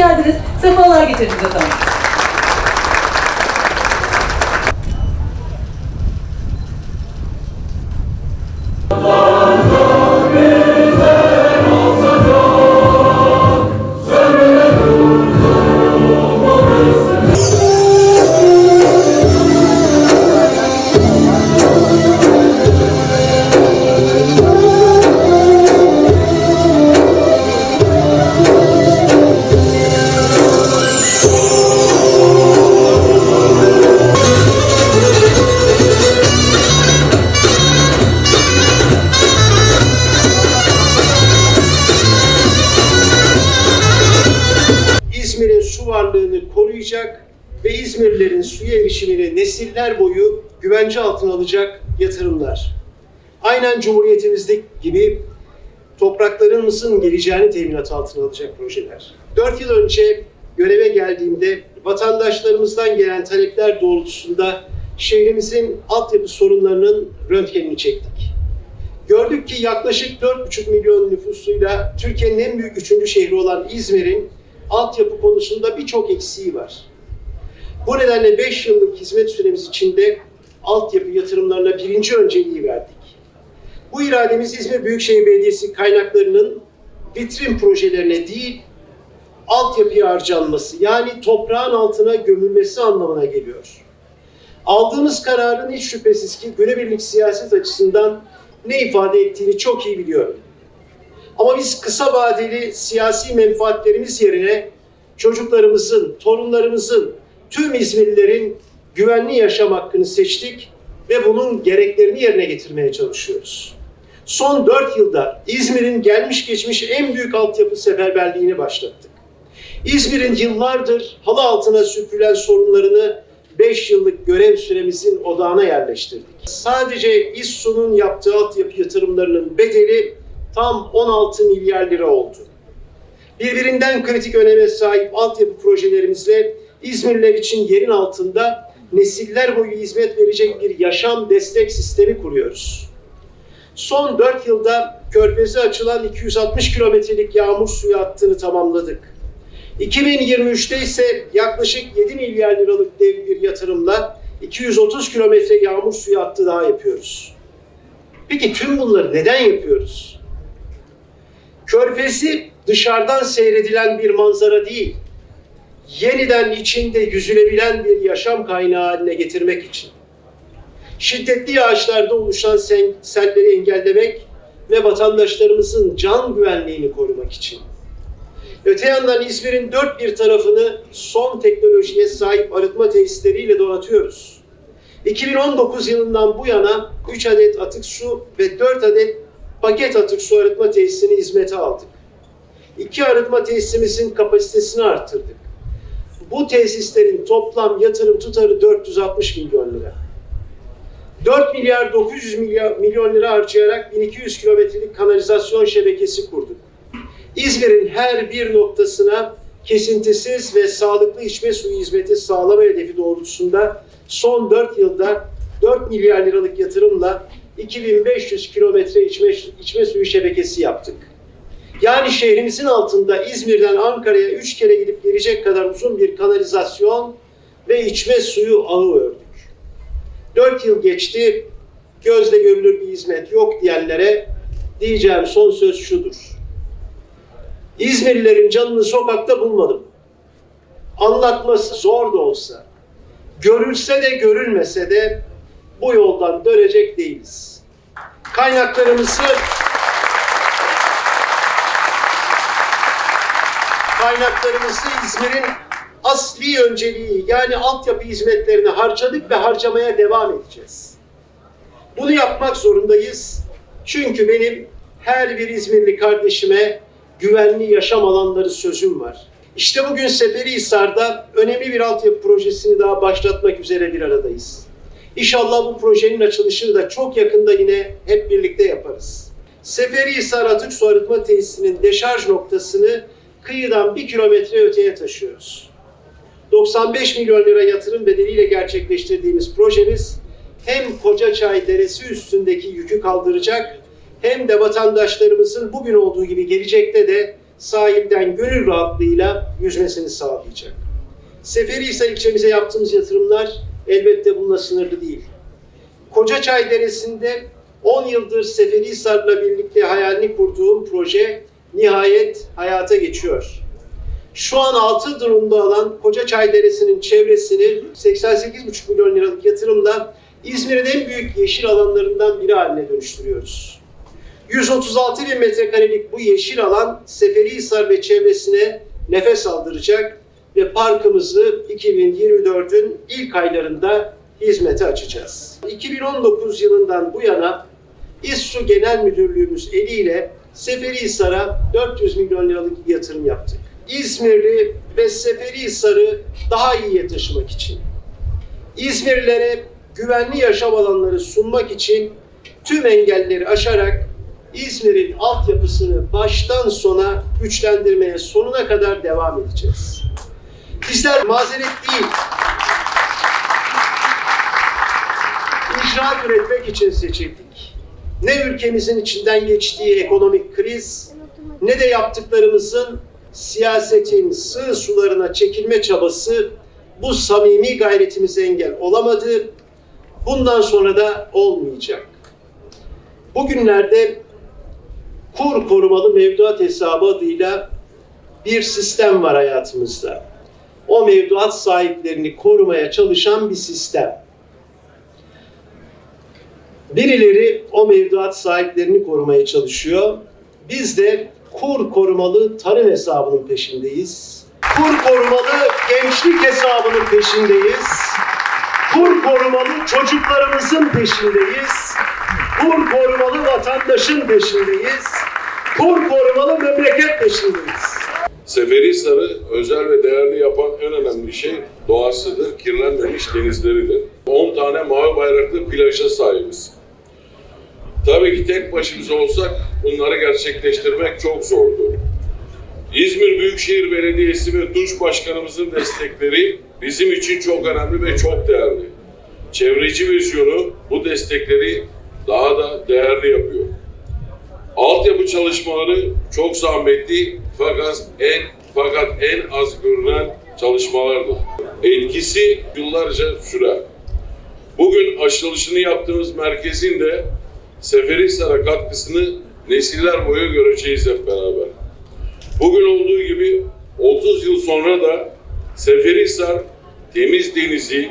geldiniz. Sefalar getirdiniz efendim. İzmirlilerin suya erişimini nesiller boyu güvence altına alacak yatırımlar. Aynen Cumhuriyetimizde gibi topraklarımızın geleceğini teminat altına alacak projeler. Dört yıl önce göreve geldiğimde vatandaşlarımızdan gelen talepler doğrultusunda şehrimizin altyapı sorunlarının röntgenini çektik. Gördük ki yaklaşık 4,5 milyon nüfusuyla Türkiye'nin en büyük üçüncü şehri olan İzmir'in altyapı konusunda birçok eksiği var. Bu nedenle 5 yıllık hizmet süremiz içinde altyapı yatırımlarına birinci önceliği verdik. Bu irademiz İzmir Büyükşehir Belediyesi kaynaklarının vitrin projelerine değil, altyapıya harcanması yani toprağın altına gömülmesi anlamına geliyor. Aldığımız kararın hiç şüphesiz ki günübirlik siyaset açısından ne ifade ettiğini çok iyi biliyorum. Ama biz kısa vadeli siyasi menfaatlerimiz yerine çocuklarımızın, torunlarımızın, tüm İzmirlilerin güvenli yaşam hakkını seçtik ve bunun gereklerini yerine getirmeye çalışıyoruz. Son dört yılda İzmir'in gelmiş geçmiş en büyük altyapı seferberliğini başlattık. İzmir'in yıllardır halı altına süpürülen sorunlarını 5 yıllık görev süremizin odağına yerleştirdik. Sadece İSSU'nun yaptığı altyapı yatırımlarının bedeli tam 16 milyar lira oldu. Birbirinden kritik öneme sahip altyapı projelerimizle İzmirliler için yerin altında nesiller boyu hizmet verecek bir yaşam destek sistemi kuruyoruz. Son 4 yılda Körfez'e açılan 260 kilometrelik yağmur suyu hattını tamamladık. 2023'te ise yaklaşık 7 milyar liralık dev bir yatırımla 230 kilometre yağmur suyu hattı daha yapıyoruz. Peki tüm bunları neden yapıyoruz? Körfezi dışarıdan seyredilen bir manzara değil, yeniden içinde yüzülebilen bir yaşam kaynağı haline getirmek için. Şiddetli yağışlarda oluşan selleri engellemek ve vatandaşlarımızın can güvenliğini korumak için. Öte yandan İzmir'in dört bir tarafını son teknolojiye sahip arıtma tesisleriyle donatıyoruz. 2019 yılından bu yana 3 adet atık su ve 4 adet paket atık su arıtma tesisini hizmete aldık. İki arıtma tesisimizin kapasitesini arttırdık. Bu tesislerin toplam yatırım tutarı 460 milyon lira. 4 milyar 900 milyar, milyon lira harcayarak 1200 kilometrelik kanalizasyon şebekesi kurduk. İzmir'in her bir noktasına kesintisiz ve sağlıklı içme suyu hizmeti sağlama hedefi doğrultusunda son 4 yılda 4 milyar liralık yatırımla 2500 kilometre içme, içme suyu şebekesi yaptık. Yani şehrimizin altında İzmir'den Ankara'ya 3 kere gidip gelecek kadar uzun bir kanalizasyon ve içme suyu ağı ördük. 4 yıl geçti, gözle görülür bir hizmet yok diyenlere diyeceğim son söz şudur. İzmirlilerin canını sokakta bulmadım. Anlatması zor da olsa, görülse de görülmese de bu yoldan dönecek değiliz. Kaynaklarımızı kaynaklarımızı İzmir'in asli önceliği yani altyapı hizmetlerini harcadık ve harcamaya devam edeceğiz. Bunu yapmak zorundayız. Çünkü benim her bir İzmirli kardeşime güvenli yaşam alanları sözüm var. İşte bugün Seferihisar'da önemli bir altyapı projesini daha başlatmak üzere bir aradayız. İnşallah bu projenin açılışını da çok yakında yine hep birlikte yaparız. Seferihisar Atık Su Arıtma Tesisinin deşarj noktasını kıyıdan bir kilometre öteye taşıyoruz. 95 milyon lira yatırım bedeliyle gerçekleştirdiğimiz projemiz hem Kocaçay Deresi üstündeki yükü kaldıracak hem de vatandaşlarımızın bugün olduğu gibi gelecekte de sahilden gönül rahatlığıyla yüzmesini sağlayacak. Seferihisar ilçemize yaptığımız yatırımlar elbette bununla sınırlı değil. Kocaçay Deresi'nde 10 yıldır Seferihisar'la birlikte hayalini kurduğum proje nihayet hayata geçiyor. Şu an altı durumda alan Kocaçay Deresi'nin çevresini 88,5 milyon liralık yatırımla İzmir'in en büyük yeşil alanlarından biri haline dönüştürüyoruz. 136 bin metrekarelik bu yeşil alan Seferihisar ve çevresine nefes aldıracak ve parkımızı 2024'ün ilk aylarında hizmete açacağız. 2019 yılından bu yana İSSU Genel Müdürlüğümüz eliyle Seferihisar'a 400 milyon liralık yatırım yaptık. İzmirli ve Seferihisar'ı daha iyiye taşımak için, İzmirlilere güvenli yaşam alanları sunmak için tüm engelleri aşarak İzmir'in altyapısını baştan sona güçlendirmeye sonuna kadar devam edeceğiz. Bizler mazeret değil, icraat üretmek için seçildik. Ne ülkemizin içinden geçtiği ekonomik kriz, ne de yaptıklarımızın siyasetin sığ sularına çekilme çabası bu samimi gayretimize engel olamadı. Bundan sonra da olmayacak. Bugünlerde kur korumalı mevduat hesabı adıyla bir sistem var hayatımızda. O mevduat sahiplerini korumaya çalışan bir sistem. Birileri o mevduat sahiplerini korumaya çalışıyor. Biz de kur korumalı tarım hesabının peşindeyiz. Kur korumalı gençlik hesabının peşindeyiz. Kur korumalı çocuklarımızın peşindeyiz. Kur korumalı vatandaşın peşindeyiz. Kur korumalı memleket peşindeyiz. Seferihisar'ı özel ve değerli yapan en önemli şey doğasıdır, kirlenmemiş denizleridir. 10 tane mavi bayraklı plaja sahibiz. Tabii ki tek başımıza olsak bunları gerçekleştirmek çok zordu. İzmir Büyükşehir Belediyesi ve Tunç Başkanımızın destekleri bizim için çok önemli ve çok değerli. Çevreci vizyonu bu destekleri daha da değerli yapıyor. Altyapı çalışmaları çok zahmetli fakat en fakat en az görülen çalışmalardır. Etkisi yıllarca sürer. Bugün açılışını yaptığımız merkezin de Seferihisar'a katkısını nesiller boyu göreceğiz hep beraber. Bugün olduğu gibi 30 yıl sonra da Seferihisar temiz denizi,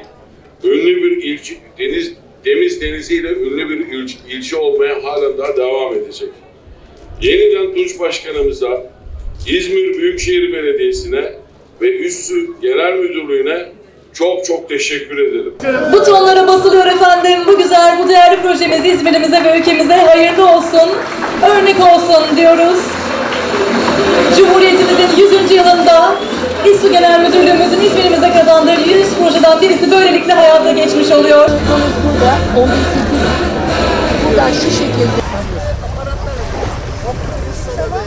ünlü bir ilçe, deniz temiz deniziyle ünlü bir ilçe, ilçe olmaya halen daha devam edecek. Yeniden Tunç Başkanımıza, İzmir Büyükşehir Belediyesi'ne ve Üssü Genel Müdürlüğü'ne çok çok teşekkür ederim. Butonlara basılıyor efendim. Bu güzel, bu değerli projemiz İzmir'imize ve ülkemize hayırlı olsun, örnek olsun diyoruz. Cumhuriyetimizin 100. yılında İSSU Genel Müdürlüğümüzün İzmir'imize kazandığı 100 projeden birisi böylelikle hayata geçmiş oluyor. Burada 18 buradan şu şekilde